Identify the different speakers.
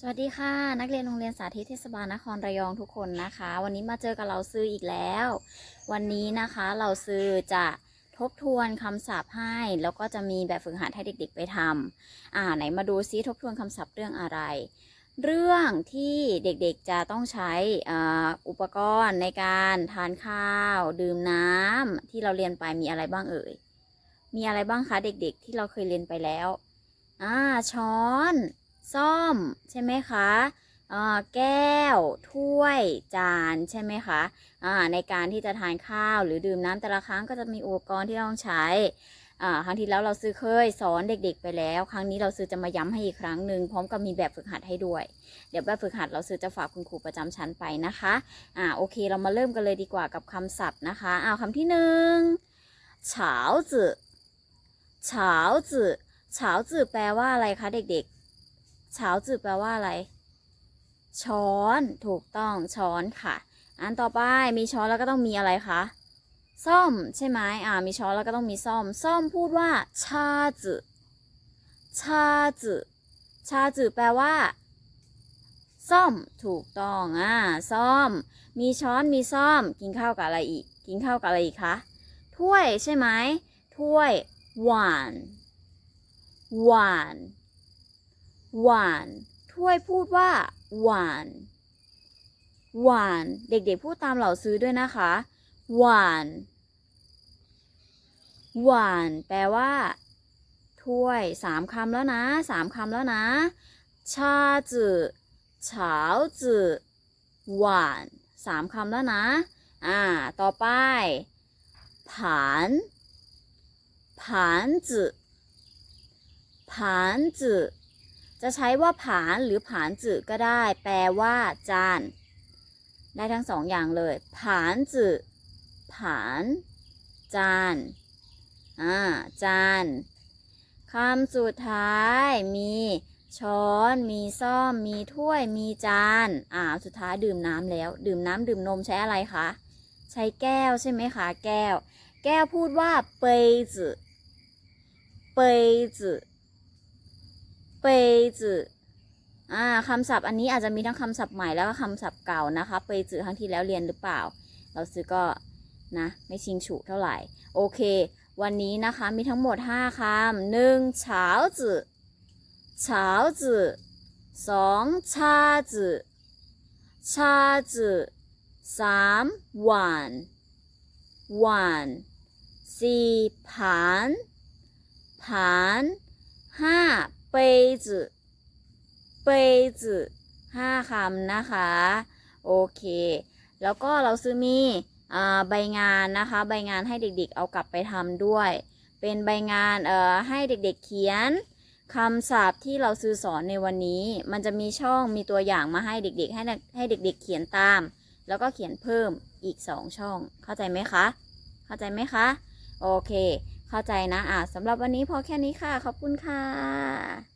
Speaker 1: สวัสดีค่ะ นักเรียนโรงเรียนสาธิตเทศบาลนครระยองทุกคนนะคะ วันนี้มาเจอกับเราซื้ออีกแล้ว วันนี้นะคะเราซื้อจะทบทวนคำศัพท์ให้ แล้วก็จะมีแบบฝึกหัดให้เด็ก ๆ ไปทำอ่าไหนมาดูซิทบทวนคำศัพท์เรื่องอะไร เรื่องที่เด็กๆจะต้องใช้อุปกรณ์ในการทานข้าว ดื่มน้ำที่เราเรียนไปมีอะไรบ้างเอ่ยมีอะไรบ้างคะเด็กๆ ที่เราเคยเรียนไปแล้วอ่าช้อน ซ่อมใช่ไหมคะแก้ว ถ้วย จานใช่ไหมคะในการที่จะทานข้าวหรือดื่มน้ำแต่ละครั้งก็จะมีอุปกรณ์ที่ต้องใช้ครั้งที่แล้วเราซื้อเคยสอนเด็ก ๆ ไปแล้ว ครั้งนี้เราซื้อจะมาย้ำให้อีกครั้งหนึ่งพร้อมกับมีแบบฝึกหัดให้ด้วย เดี๋ยวแบบฝึกหัดเราซื้อจะฝากคุณครูประจำชั้นไปนะคะอ่าโอเคเรามาเริ่มกันเลยดีกว่ากับคำศัพท์นะคะอ้าวคำที่หนึ่งเฉาจื่อเฉาจื่อเฉาจื่อแปลว่าอะไรคะเด็กๆ เฉาจือแปลว่าอะไร ช้อนถูกต้องช้อนค่ะ อันต่อไปมีช้อนแล้วก็ต้องมีอะไรคะซ่อมใช่ไหมอ่า มีช้อนแล้วก็ต้องมีซ่อม ซ่อมพูดว่าชาจือชาจือชาจือแปลว่า ซ่อมถูกต้องอ่าซ่อม มีช้อนมีซ่อม กินข้าวกับอะไรอีก กินข้าวกับอะไรอีกคะถ้วยใช่ไหมถ้วยหวานหวาน หวานถ้วยพูดว่า หวาน หวาน เด็กๆพูดตามเหล่าซื้อด้วยนะคะ หวาน หวาน แปลว่า ถ้วยสามคำแล้วนะสามคำแล้วนะ ชาจือเฉาจือหวานสามคำแล้วนะ อ่า ต่อไปผานผานจือผานจือ จะใช้ว่าผานหรือผานจือก็ได้ แปลว่า จาน ได้ทั้งสองอย่างเลย ผานจือผาน จานอ่าจานคำสุดท้ายมีช้อน มีซ่อม มีถ้วย มีจาน อ่า สุดท้ายดื่มน้ำแล้ว ดื่มน้ำดื่มนมใช้อะไรคะ ใช้แก้วใช่ไหมคะ แก้ว แก้วพูดว่าเปยจือเปยจือ เปจืออ่าคำศัพท์อันนี้อาจจะมีทั้งคำศัพท์ใหม่แล้วก็คำศัพท์เก่านะคะเปจือครั้งที่แล้วเรียนหรือเปล่า เราซื้อก็นะไม่ชิงฉุเท่าไหร่ โอเค วันนี้นะคะมีทั้งหมด 5คำหนึ่งเฉาจือเฉาจือสองชาจือชาจือสามหวานหวานสี่ผานผานห้าเป ยจือเปยจือห้าคำนะคะ โอเค แล้วก็เราซื้อมีอใบงานนะคะ ใบงานให้เด็กๆ เอากลับไปทำด้วย เป็นใบงานเอ่อให้เด็กๆเขียนคำศัพท์ที่เราซื้อสอนในวันนี้ มันจะมีช่องมีตัวอย่างมาให้เด็กๆ ให้ให้เด็ก ๆ เขียนตาม แล้วก็เขียนเพิ่มอีกสองช่อง เข้าใจไหมคะ เข้าใจไหมคะ โอเค เข้าใจนะอ่าสำหรับวันนี้พอแค่นี้ค่ะ ขอบคุณค่ะ